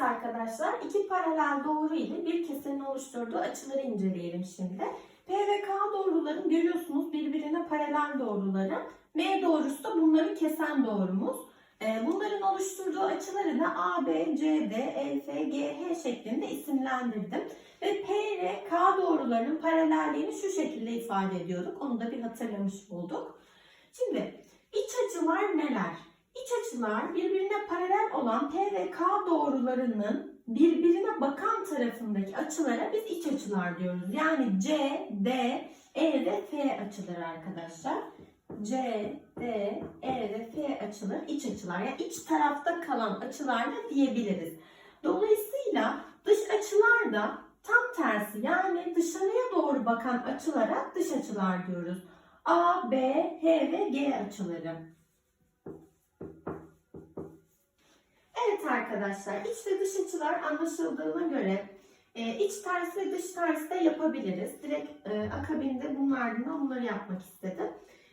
Arkadaşlar iki paralel doğru ile bir kesenin oluşturduğu açıları inceleyelim şimdi. P ve K doğruların görüyorsunuz birbirine paralel doğruları. M doğrusu da bunları kesen doğrumuz. Ee, Bunların oluşturduğu açıları da A, B, C, D, E, F, G, H şeklinde isimlendirdim. Ve P ile K doğrularının paralelliğini şu şekilde ifade ediyorduk. Onu da bir hatırlamış olduk. Şimdi iç açılar neler? İç açılar birbirine paralel olan P ve K doğrularının birbirine bakan tarafındaki açılara biz iç açılar diyoruz. Yani C, D, E ve F açıları arkadaşlar. C, D, E ve F açıları iç açılar. Yani iç tarafta kalan açılar da diyebiliriz. Dolayısıyla dış açılar da tam tersi yani dışarıya doğru bakan açılara dış açılar diyoruz. A, B, H ve G açıları. Evet arkadaşlar iç ve dış açılar anlaşıldığına göre e, iç ters ve dış ters de yapabiliriz. Direkt e, akabinde bunlardan bunları yapmak istedim.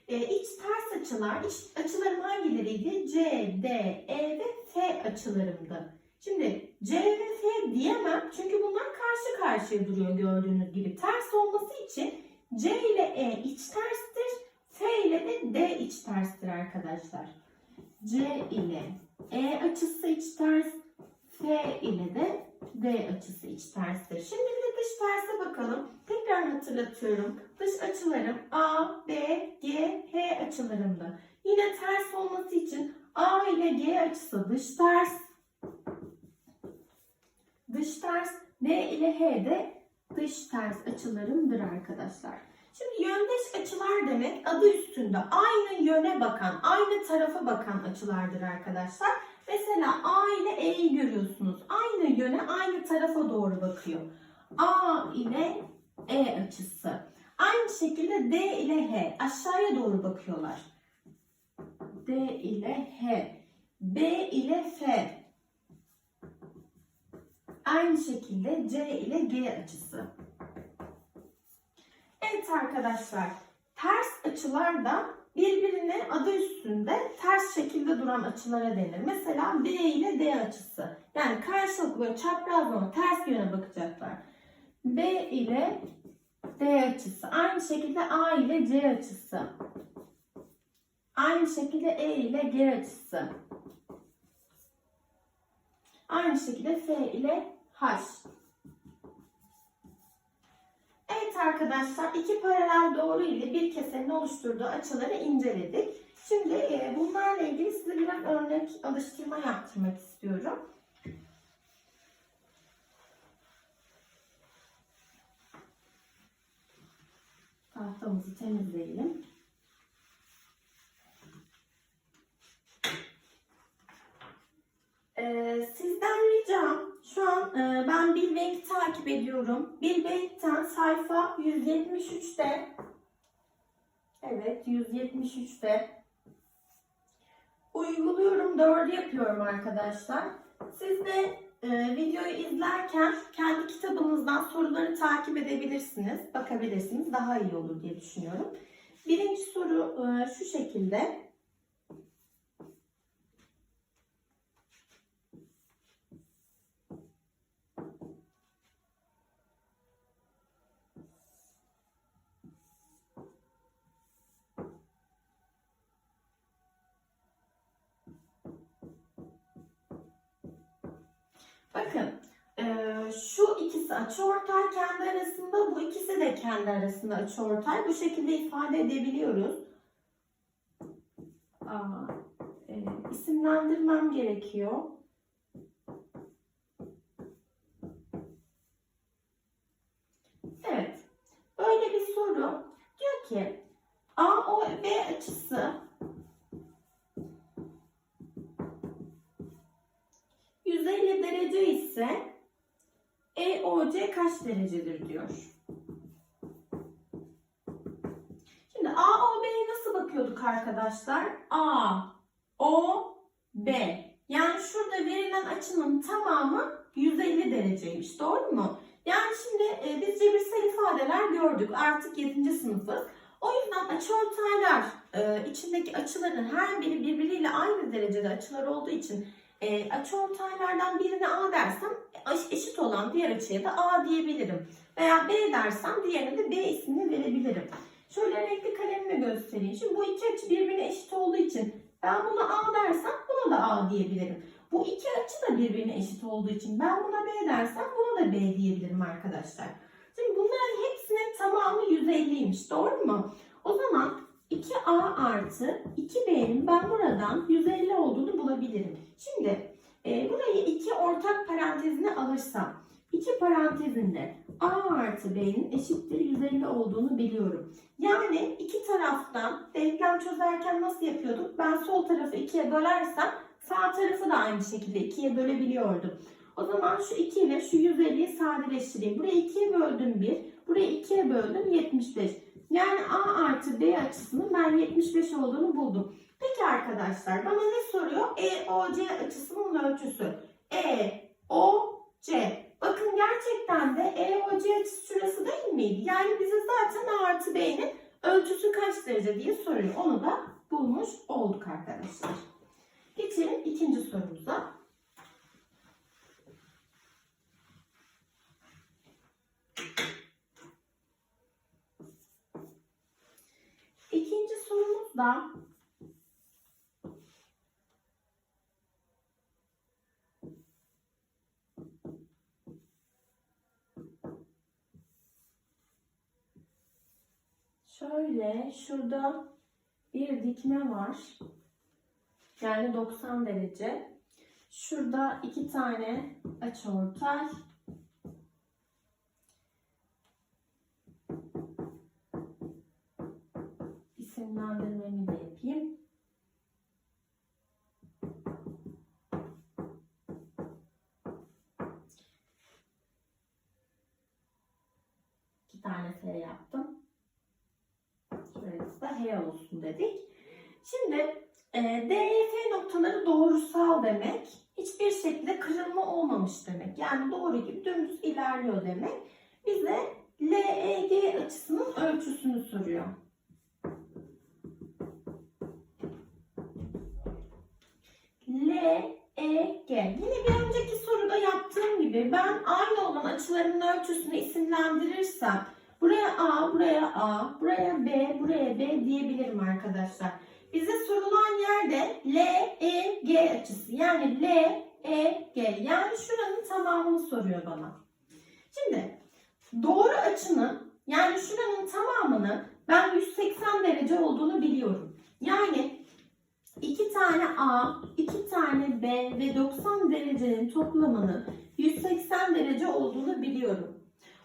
E, iç ters açılar, iç açılarım hangileriydi? C, D, E ve F açılarımdı. Şimdi C ve F diyemem çünkü bunlar karşı karşıya duruyor gördüğünüz gibi. Ters olması için C ile E iç terstir, F ile de D iç terstir arkadaşlar. C ile E açısı iç ters, F ile de D açısı iç terstir. Şimdi bir de dış terse bakalım. Tekrar hatırlatıyorum. Dış açılarım A, B, G, H açılarımdı. Yine ters olması için A ile G açısı dış ters. Dış ters. D ile H de dış ters açılarımdır arkadaşlar. Şimdi yöndeş açılar demek adı üstünde aynı yöne bakan, aynı tarafa bakan açılardır arkadaşlar. Mesela A ile E'yi görüyorsunuz. Aynı yöne, aynı tarafa doğru bakıyor. A ile E açısı. Aynı şekilde D ile H aşağıya doğru bakıyorlar. D ile H. B ile F. Aynı şekilde C ile G açısı. Evet arkadaşlar, ters açılar da birbirine adı üstünde ters şekilde duran açılara denir. Mesela B ile D açısı. Yani karşılıklı böyle çapraz ama ters yöne bakacaklar. B ile D açısı. Aynı şekilde A ile C açısı. Aynı şekilde E ile G açısı. Aynı şekilde F ile H. Evet arkadaşlar iki paralel doğru ile bir kesenin oluşturduğu açıları inceledik. Şimdi e, bunlarla ilgili size biraz örnek alıştırma yaptırmak istiyorum. Tahtamızı temizleyelim. Ee, sizden ricam şu an e, ben Bill Bank'i takip ediyorum. Bill Bank'ten sayfa 173'te Evet 173'te uyguluyorum 4 yapıyorum arkadaşlar. Siz de e, videoyu izlerken kendi kitabınızdan soruları takip edebilirsiniz. Bakabilirsiniz. Daha iyi olur diye düşünüyorum. Birinci soru e, şu şekilde. Bakın eee, şu ikisi açıortay kendi arasında, bu ikisi de kendi arasında açıortay. Bu şekilde ifade edebiliyoruz. Aa, e, isimlendirmem gerekiyor. Evet. Böyle bir soru. Diyor ki AOB açısı derecedir diyor. Şimdi AOB'ye nasıl bakıyorduk arkadaşlar? A, O, B. Yani şurada verilen açının tamamı 150 dereceymiş. Doğru mu? Yani şimdi e, biz cebirsel ifadeler gördük. Artık 7. sınıfız. O yüzden açıortaylar e, içindeki açıların her biri birbiriyle aynı derecede açılar olduğu için e, açıortaylardan birine A dersem eş- eşit olan diğer açıya da A diyebilirim. Veya B dersem diğerine de B ismini verebilirim. Şöyle renkli kalemle göstereyim. Şimdi bu iki açı birbirine eşit olduğu için ben buna A dersem buna da A diyebilirim. Bu iki açı da birbirine eşit olduğu için ben buna B dersem buna da B diyebilirim arkadaşlar. Şimdi bunların hepsinin tamamı 150'ymiş doğru mu? O zaman 2A artı 2B'nin ben buradan 150 olduğunu bulabilirim. Şimdi e, burayı iki ortak parantezine alırsam iki parantezinde A artı B'nin eşittir 150 olduğunu biliyorum. Yani iki taraftan denklem çözerken nasıl yapıyorduk? Ben sol tarafı ikiye bölersem sağ tarafı da aynı şekilde ikiye bölebiliyordum. O zaman şu 2 ile şu 150'yi sadeleştireyim. Burayı 2'ye böldüm 1, burayı 2'ye böldüm 75. Yani A artı B açısının ben 75 olduğunu buldum. Peki arkadaşlar bana ne soruyor? EOC açısının ölçüsü. EOC. Bakın gerçekten de EOC açısı şurası değil miydi? Yani bize zaten A artı B'nin ölçüsü kaç derece diye soruyor. Onu da bulmuş olduk arkadaşlar. Geçelim ikinci sorumuza. İkinci sorumuz da şöyle şurada bir dikme var. Yani 90 derece. Şurada iki tane açıortay. İsimlendirmemi de yapayım. İki tane F yaptım. Şurası da H olsun dedik. Şimdi e, DEF noktaları doğrusal demek. Hiçbir şekilde kırılma olmamış demek. Yani doğru gibi dümdüz ilerliyor demek. Bize LEG açısının ölçüsünü soruyor. LEG. Yine bir önceki soruda yaptığım gibi ben aynı olan açıların ölçüsünü isimlendirirsem buraya A, buraya A, buraya B, buraya B diyebilirim arkadaşlar. Bize sorulan yerde LEG açısı yani LEG yani şuranın tamamını soruyor bana. Şimdi doğru açının yani şuranın tamamını ben 180 derece olduğunu biliyorum. Yani iki tane A, iki tane B ve 90 derecenin toplamının 180 derece olduğunu biliyorum.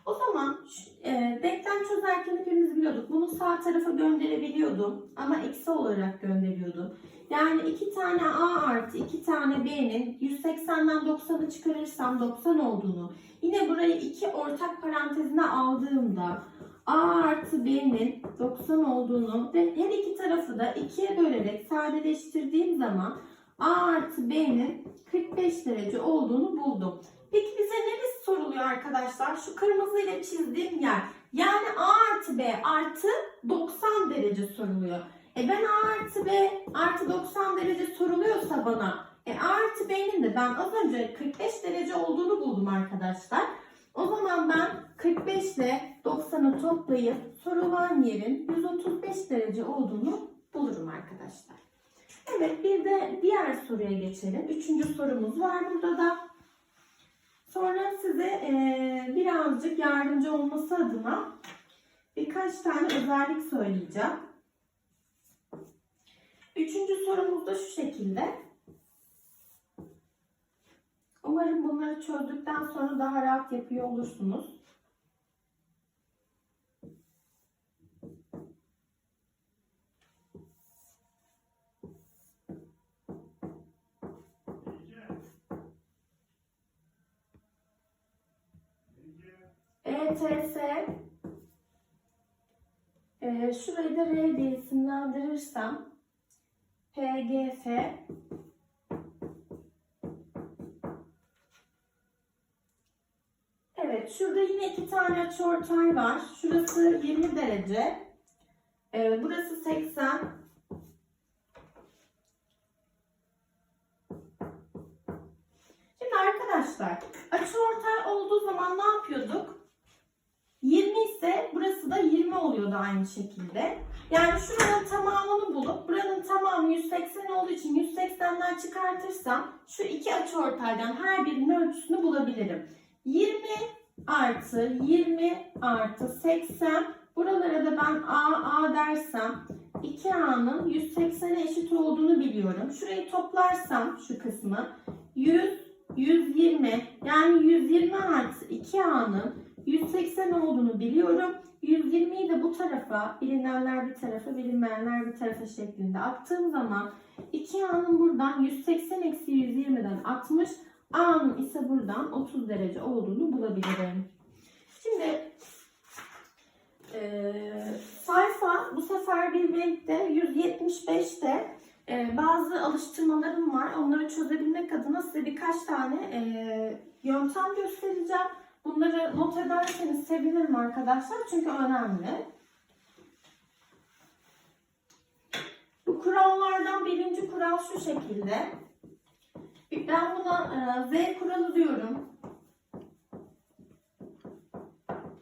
O zaman e, denklem çözerken hepimiz biliyorduk. Bunu sağ tarafa gönderebiliyordum ama eksi olarak gönderiyordum. Yani iki tane A artı iki tane B'nin 180'den 90'ı çıkarırsam 90 olduğunu, yine burayı iki ortak parantezine aldığımda A artı B'nin 90 olduğunu ve her iki tarafı da ikiye bölerek sadeleştirdiğim zaman A artı B'nin 45 derece olduğunu buldum. Peki bize neresi soruluyor arkadaşlar? Şu kırmızı ile çizdiğim yer. Yani A artı B artı 90 derece soruluyor. E ben A artı B artı 90 derece soruluyorsa bana e A artı B'nin de ben az önce 45 derece olduğunu buldum arkadaşlar. O zaman ben 45 ile 90'ı toplayıp sorulan yerin 135 derece olduğunu bulurum arkadaşlar. Evet bir de diğer soruya geçelim. Üçüncü sorumuz var burada da. Sonra size e, birazcık yardımcı olması adına birkaç tane özellik söyleyeceğim. Üçüncü sorumuz da şu şekilde. Umarım bunları çözdükten sonra daha rahat yapıyor olursunuz. ETS e, şurayı da R diye isimlendirirsem PGF Evet, şurada yine iki tane açıortay var. Şurası 20 derece. Ee, burası 80. arkadaşlar açıortay olduğu zaman ne yapıyorduk? 20 ise burası da 20 oluyordu aynı şekilde. Yani şuranın tamamını bulup buranın tamamı 180 olduğu için 180'den çıkartırsam şu iki açıortaydan her birinin ölçüsünü bulabilirim. 20 artı 20 artı 80 buralara da ben A A dersem 2A'nın 180'e eşit olduğunu biliyorum. Şurayı toplarsam şu kısmı 100 120 yani 120 artı 2A'nın 180 olduğunu biliyorum. 120'yi de bu tarafa, bilinenler bir tarafa, bilinmeyenler bir tarafa şeklinde attığım zaman 2A'nın buradan 180 eksi 120'den 60, A'nın ise buradan 30 derece olduğunu bulabilirim. Şimdi eee, sayfa bu sefer bir renkte 175'te e, bazı alıştırmalarım var. Onları çözebilmek adına size birkaç tane e, yöntem göstereceğim. Bunları not ederseniz sevinirim arkadaşlar çünkü önemli. Bu kurallardan birinci kural şu şekilde. Ben buna e, Z kuralı diyorum.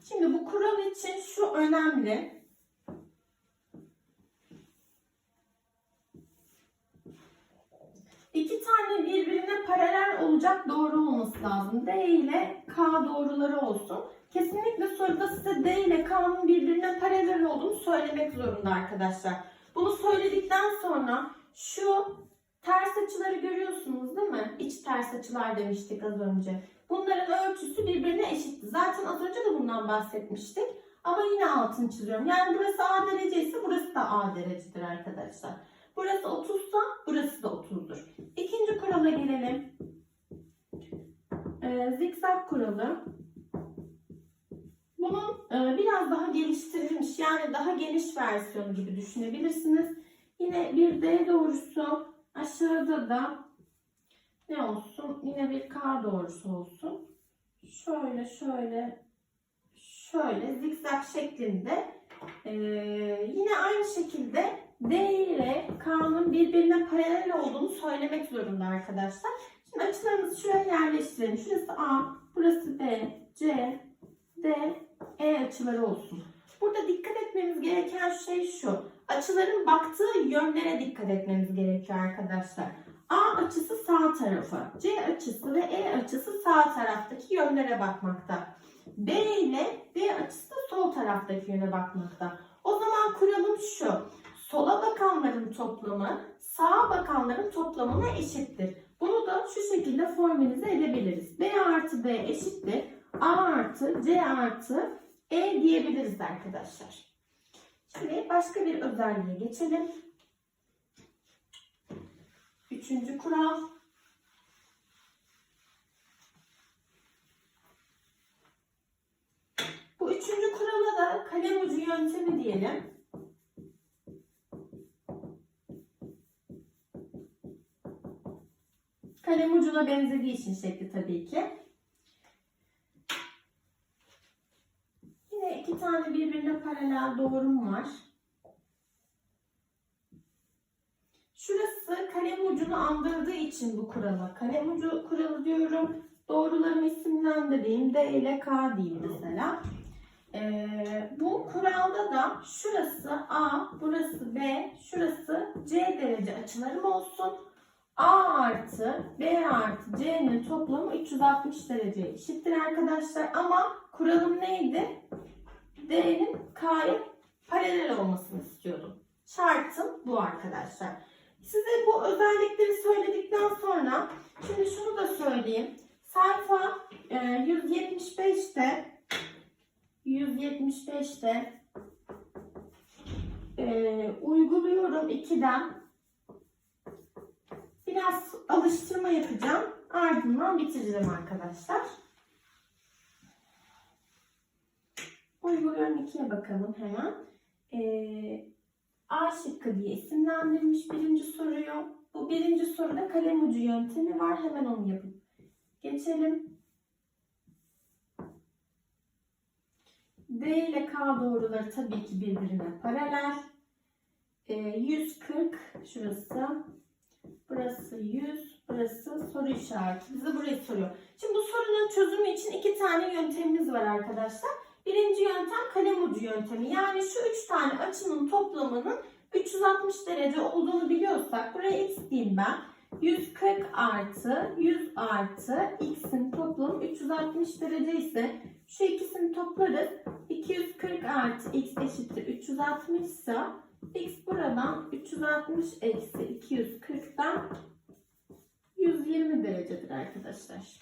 Şimdi bu kural için şu önemli. İki tane birbirine paralel olacak doğru olması lazım. D ile K doğruları olsun. Kesinlikle soruda size D ile K'nın birbirine paralel olduğunu söylemek zorunda arkadaşlar. Bunu söyledikten sonra şu ters açıları görüyorsunuz değil mi? İç ters açılar demiştik az önce. Bunların ölçüsü birbirine eşitti. Zaten az önce de bundan bahsetmiştik. Ama yine altını çiziyorum. Yani burası A derece ise burası da A derecedir arkadaşlar. Burası 30 ise burası da 30'dur. İkinci kurala gelelim. Ee, zikzak kuralı. Bunun e, biraz daha geliştirilmiş yani daha geniş versiyonu gibi düşünebilirsiniz. Yine bir D doğrusu aşağıda da ne olsun? Yine bir K doğrusu olsun. Şöyle şöyle şöyle zikzak şeklinde ee, yine aynı şekilde D ile K'nın birbirine paralel olduğunu söylemek zorunda arkadaşlar. Şimdi açılarımızı şuraya yerleştirelim. Şurası A, burası B, C, D, E açıları olsun. Burada dikkat etmemiz gereken şey şu. Açıların baktığı yönlere dikkat etmemiz gerekiyor arkadaşlar. A açısı sağ tarafa, C açısı ve E açısı sağ taraftaki yönlere bakmakta. B ile D açısı da sol taraftaki yöne bakmakta. O zaman kuralım şu. Sola bakanların toplamı sağa bakanların toplamına eşittir. Bunu da şu şekilde formülize edebiliriz. B artı D eşittir. A artı C artı E diyebiliriz arkadaşlar. Şimdi başka bir özelliğe geçelim. Üçüncü kural. Bu üçüncü kurala da kalem ucu yöntemi diyelim. Kalem ucuna benzediği için şekli tabii ki. Yine iki tane birbirine paralel doğrum var. Şurası kalem ucunu andırdığı için bu kurala. Kalem ucu kuralı diyorum. Doğruların isimlendireyim. D ile K diyeyim mesela. Ee, bu kuralda da şurası A, burası B, şurası C derece açılarım olsun. A artı B artı C'nin toplamı 360 derece eşittir arkadaşlar. Ama kuralım neydi? D'nin K'ya paralel olmasını istiyordum. Şartım bu arkadaşlar. Size bu özellikleri söyledikten sonra şimdi şunu da söyleyeyim. Sayfa e, 175'te 175'te e, uyguluyorum 2'den biraz alıştırma yapacağım. Ardından bitireceğim arkadaşlar. Uyguluyorum 2'ye bakalım hemen. Ee, A şıkkı diye isimlendirilmiş birinci soruyu. Bu birinci soruda kalem ucu yöntemi var. Hemen onu yapıp geçelim. D ile K doğruları tabii ki birbirine paralel. Ee, 140 şurası. Burası 100. Burası soru işareti. Bize burayı soruyor. Şimdi bu soru çözümü için iki tane yöntemimiz var arkadaşlar. Birinci yöntem kalem ucu yöntemi. Yani şu üç tane açının toplamının 360 derece olduğunu biliyorsak buraya x diyeyim ben. 140 artı 100 artı x'in toplamı 360 derece ise şu ikisini toplarız. 240 artı x eşittir 360 ise x buradan 360 eksi 240'dan 120 derecedir arkadaşlar.